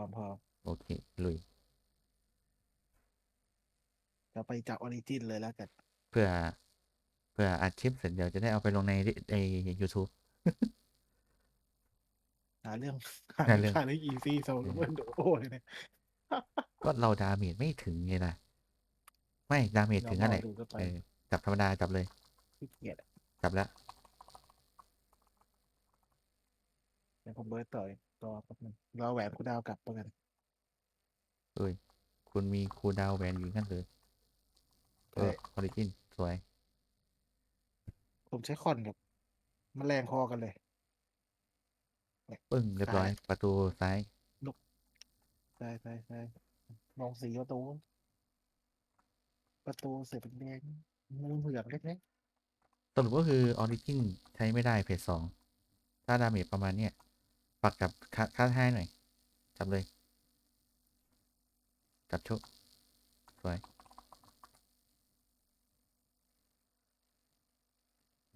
อพอโอเค ลุยเราไปจากออริจินเลยแล้วกัน เพื่อ เพื่ออัดคลิปเสร็จเดี๋ยวจะได้เอาไปลงในใน YouTube หาเรื่องหาเรื่องหาเรื่องอีซี่โซลเวนโดโอ้เลยเนี่ยก็เราดาเมจไม่ถึงไงล่ะ ไม่ดาเมจถึงอะไรลดูก็ไปเออจับธรรมดาจับเลยขี้เกียจอะจับแล้ว เดี๋ยวผมเบิร์ตต่อยต่อแป๊บนึงรอแหวนกูดาวกลับประกันเอ้ย คุณมีคูลดาวน์แวนอยู่นั่นเลยเออออริจินสวย ผมใช้คอนกับแมลงคอกันเลย ปึ้ง เรียบร้อย ประตูซ้าย ใช่ใช่ใช่มองสีประตู ประตูเสียเป็นแดงมือเหลืองเล็กสรุปก็คือออริจินใช้ไม่ได้เพจสอง ถ้าดาเมจประมาณเนี้ย ปักกับค่าท่าให้หน่อย จับเลย จับชุบสวย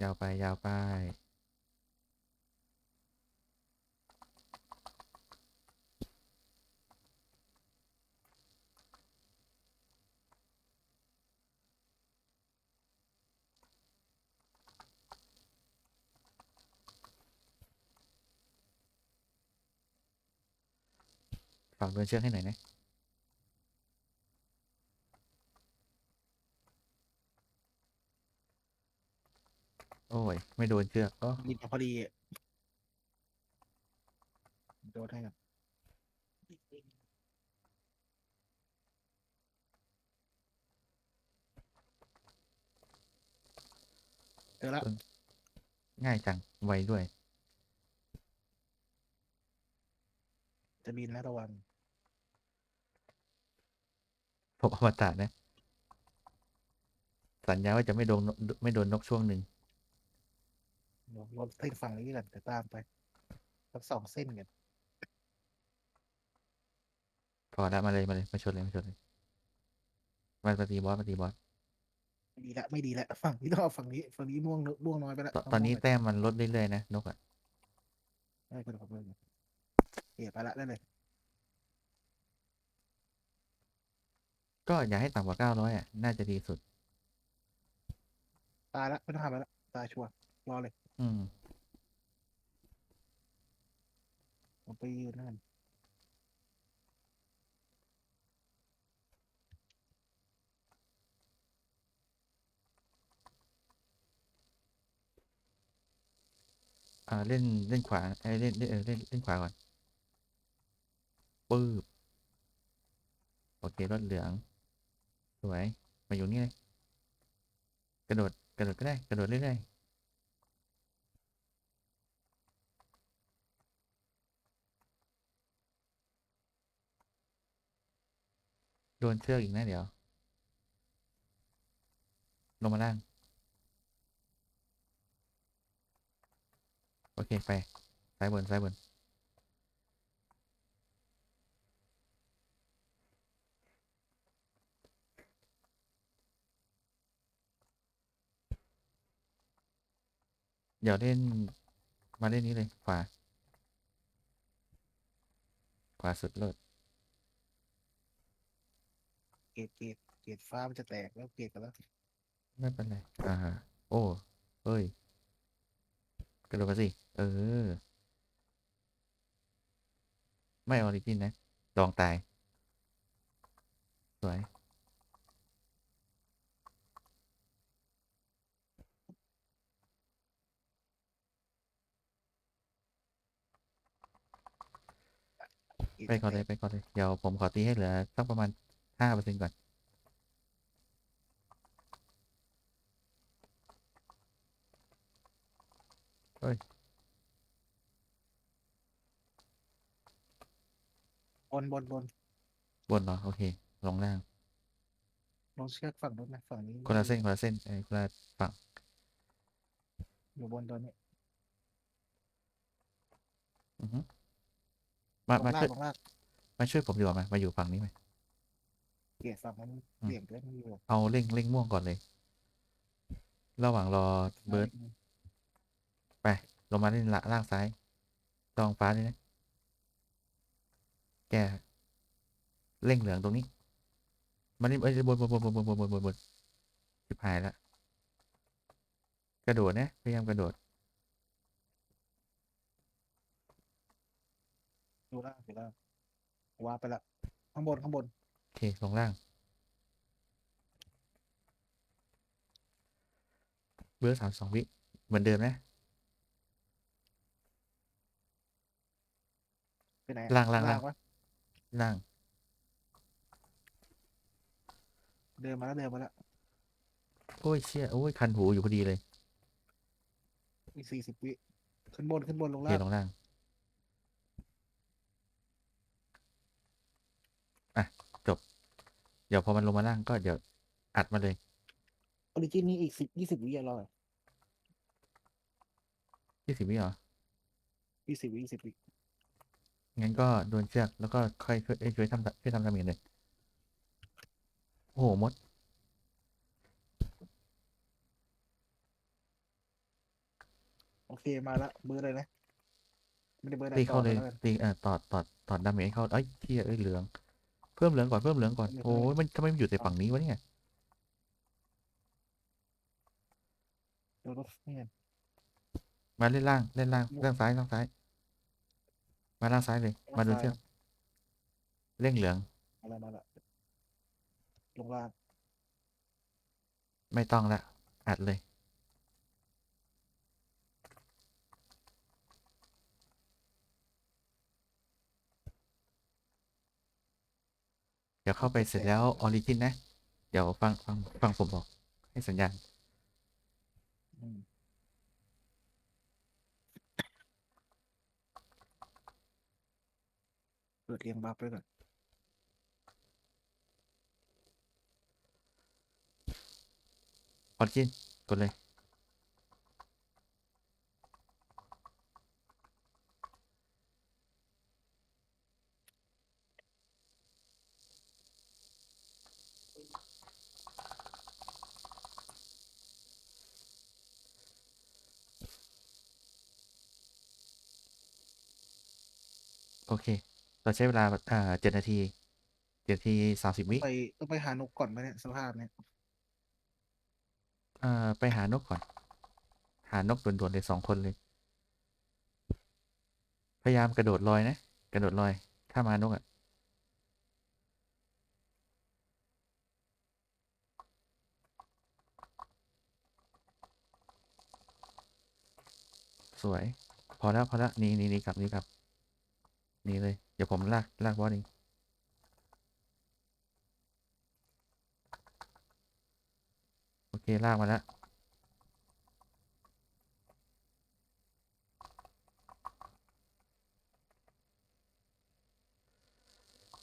ยาวไปยาวไปากเดินเชือกให้หน่อยนะโอ้ย ไม่โดนเชือกก็ๆยิงมาพอดีอะโดนให้กันเจอแล้วง่ายจัง ไวด้วย จะบินแล้วระวัง ผมอมตะนะ สัญญาว่าจะไม่โดนนไม่โดนนกช่วงหนึ่งเดี๋ยวรถเส้นฝั่งนี้กันเดี๋ยวตามไปสักสองเส้นกันพอแล้วมาเลยมาเลยมาชนเลยมาชนเลยมาปฏิบอสปฏิบอสไม่ดีละไม่ดีละฝั่งนี้ต้องเอาฝั่งนี้ฝั่งนี้ม่วงม่วงน้อยไปละตอนเาตอนนี้ม่วงไปแต้มมันลดเรื่อยๆนะนกอะได้คนผมเลยเอ๋ไปละได้เลย ก็อย่าให้ต่ำกว่าเก้าร้อยอะ น่าจะดีสุด ตายละไม่ต้องทำแล้วละตายชัวร์รอเลยอืม ผมไปยืนนั่นอ่าเล่นเล่นขวาไอ้ยเล่นเล่นเออเล่นเล่นขวาก่อนปื๊บโอเครถเหลือง สวย มาอยู่นี่เลย กระโดด กระโดดก็ได้ กระโดดเรื่อยๆ โดนเชือกอีกนะเดี๋ยว ลงมาล่าง โอเค ไป ซ้ายบน ซ้ายบน เดี๋ยวเล่นมาเล่นนี้เลยขวาขวาสุดเลิศเกตเกตเกตฟ้ามันจะแตกแล้วเกตกันแล้วไม่เป็นไรอ่าโอ้เอ้ยกระโดดมาสิ เออ ไม่ออริจินนะลองตาย สวย ไปก่อนเลยไปก่อนเลยเดี๋ยวผมขอตีให้เหลือสักประมาณห้าเปอร์เซ็นต์ก่อนบนบนบนบนเหรอ โอเค ลงล่าง ลงเชือกฝั่งนู้นนะฝั่งนี้คนละเส้นคนละเส้นเอ้ยคนละฝั่งอยู่บนตัวนี้ อือฮึล มางมาล่าช่วยงลงล่างมาช่วยผมดีกว่ามามาอยู่ฝั่งนี้ไหมเกตฝั่งนั้นอืมเปลี่ยนเล่นอยู่เอาเร่งเร่งม่วงก่อนเลย ระหว่างรอเบิร์ดไปลงมาเล่นละล่างซ้ายลองฟ้าเลยนะ แกแก้เร่งเหลืองตรงนี้ มันนี่เอ้ยบนบนบนบนบนบนบนบนบนชิบหายละกระโดดนะพยายามกระโดด ดูล่างดูล่างวาร์ปไปละข้างบนข้างบนโอเคลงล่าง เบอร์สามสองวิ เหมือนเดิมนะ ไปไหนล่างล่างล่าง วะล่าง เดินมาแล้วเดินมาแล้วโอ้ยเชี่ยโอ้ยคันหูอยู่พอดีเลยอีกสี่สิบวิขึ้นบนขึ้นบนลงโอล่าเคงลงล่าง อะ จบ เดี๋ยวพอมันลงมาล่างก็เดี๋ยวอัดมาเลย ออริจินนี้อีกสิบยี่สิบวิอะรอยี่สิบวิเหรอ ยี่สิบวิยี่สิบวิงั้นก็โดนเชือกแล้วก็ค่อยช่วยเอ้ยช่วยทำช่วยทำดาเมจเลยโอ้โหมด โอเคมาละเบอร์เลยนะ ไม่ได้เบอร์ไหนตีต่เข้าอเลยแล้วกันตีเอ่อตอดตอดตอดดาเมจให้เข้าเอ้ยเที่ยเอ้ยเหลือง เพิ่มเหลืองก่อนเพิ่มเหลืองก่อนเหลืองโอ้ยมันทำไมมันอยู่แต่ฝั่งนี้วะเนี่ยเดี๋ยวรถเนี่ยมาเล่นล่างเล่นล่างล่างซ้ายล่างซ้าย มาล่างซ้ายเลย มาโดนเชือกเร่งเหลืองอะไรมาละลงล่างไม่ต้องละอัดเลย เดี๋ยวเข้าไปเสร็จแล้วออริจินนะ เดี๋ยวฟังฟังฟังผมบอก ให้สัญญาณอืมเปิดเรียงบัฟไปก่อนออริจินกดเลย โอเค เราใช้เวลาอ่าเจ็ดนาทีเจ็ดนาทีสามสิบวิ ไปต้องไปหานกก่อนไหมเนี่ยสภาพเนี่ยอ่า ไปหานกก่อน หานกด่วนๆเลยสองคนเลย พยายามกระโดดลอยนะ กระโดดลอย ถ้ามานกอะ่ะ สวย พอแล้วพอแล้วนี่นี่นี่กลับนี่กลับ นี่เลย เดี๋ยวผมลากลากบอสเองโอเคลากมาแล้ว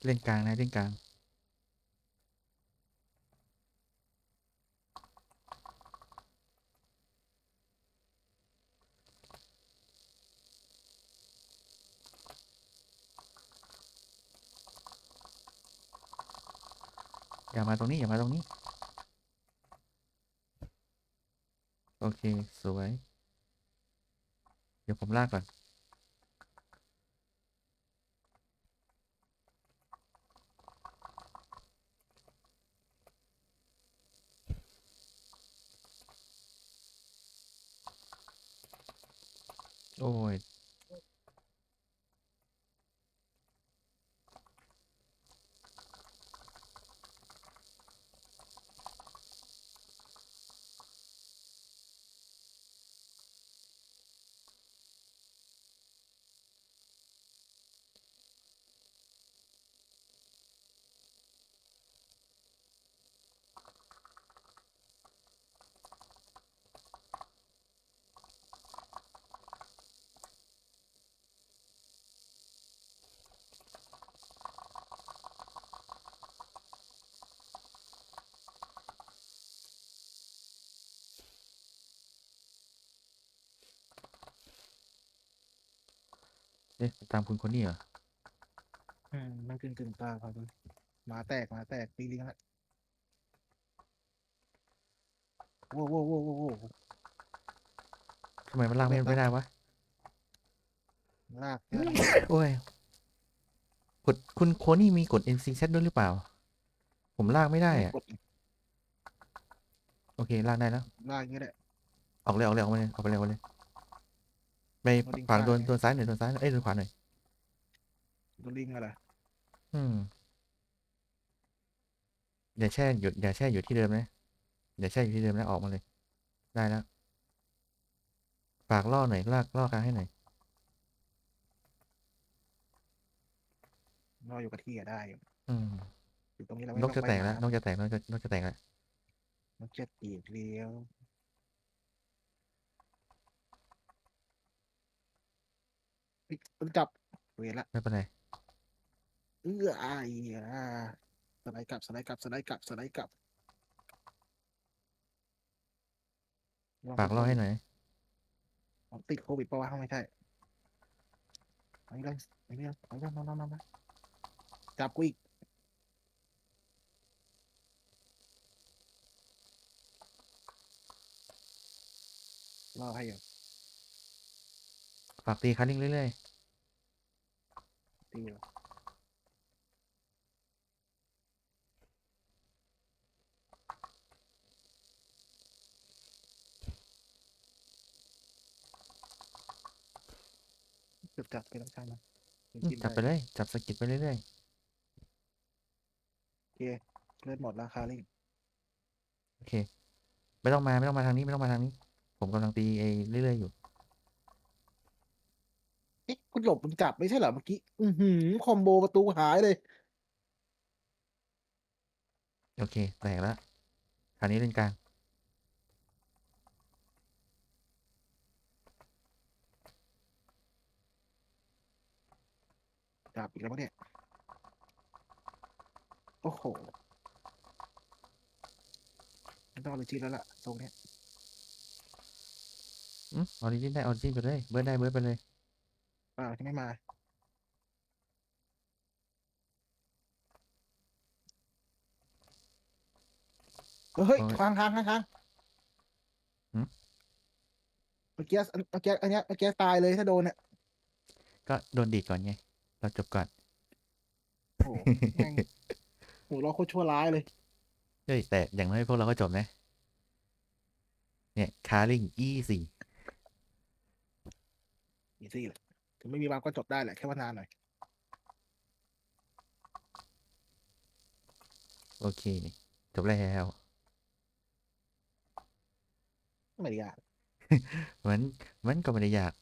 เล่นกลางนะเล่นกลาง อย่ามาตรงนี้อย่ามาตรงนี้ โอเค สวย เดี๋ยวผมลากก่อน โอ้ย เอ๊ะตามคุณคนนี้เหรออืมมันกึ่งกึ่งตาครับหมาแตกหมาแตกตีลิงละโว้วโว้วโว้วโว้วโว้วทำไมมันลากไม่ไม่ได้วะลากเยอะโอ้ยกดคุณโคนี่มีกด NC Chat ด้วยหรือเปล่า ผมลากไม่ได้อะกดโอเคลากได้แล้วล่างอย่างนี้แหละออกเลยออกเลยออกมาเลยออกไปเลยออกไปเลย ไปเอาลิงก์ฝั่งซ้ายโดนโดนซ้ายหน่อยโดนซ้ายหน่อยเอ้ยโดนขวาหน่อยดูลิงก์อะไรอืมอย่าแช่อยู่อย่าแช่อยู่ที่เดิมนะอย่าแช่อยู่ที่เดิมนะออกมาเลย ได้แล้วฝากล่อหน่อยลากล่อกลางให้หน่อยรออยู่กับที่อะได้อยู่อืมอยู่ตรงนี้เราไม่นต้กองจะไปแตกแล้วหานกจะแตกแล้วนกจะนกจะแตกแล้วนกจะตีกเลี้ยวเฮ้ย มันจับเวรละไม่เป็นไรเอื้ออายอ่าสไลด์กลับสไลด์กลับสไลด์กลับสไลด์กลับฝากล่อให้หน่อยอ๋อติดโควิดปะวะไม่ใช่ไอ้เรื่องไอ้เรื่องไอ้เรื่องน้องน้องน้องจับกูอีกรอให้อยู่ฝากตีคันลิงเรื่อย ตีอยู่เกือบจับไปแล้วช่างมันๆอืมจับไปเลยจับสะกิดไปเรื่อยโอเคเลือดหมดแล้วคาริ่งๆโอเค ไม่ต้องมาไม่ต้องมาทางนี้ไม่ต้องมาทางนี้ ผมกำลังตีไอ้เรื่อยๆอยู่ เอ๊ะคุณหลบมึงจับไม่ใช่เหรอเมื่อกี้ อือหือคอมโบประตูหายเลย โอเค แตกแล้วคราวนี้เล่นกลางจับอีกแล้วมั้งเนี่ย โอ้โหไม่ต้องเลยจีแล้วล่ะทรงเนี้ยอืมออริจินได้ออริจินไปเลย เบิร์ดได้เบิร์ดไปเลย เปล่าที่ไม่มา เฮ้ยโอ้ยค้างค้างค้างค้างหืม เมื่อกี้อันเมื่อกี้อันเนี้ยเมื่อกี้ตายเลยถ้าโดนเนี่ยก็โดนดีดก่อนไง เราจบก่อน โอ้โหแม่ง โหเราโคตรชั่วร้ายเลย เฮ้ยแต่อย่างน้อยพวกเราก็จบนะ เนี่ย คาริงอีสี่ อีซี่เลย ถึงไม่มีวางก็จบได้แหละแค่ว่านานหน่อย โอเค จบแล้วไม่ได้ยาก มัน มันก็ไม่ได้ยาก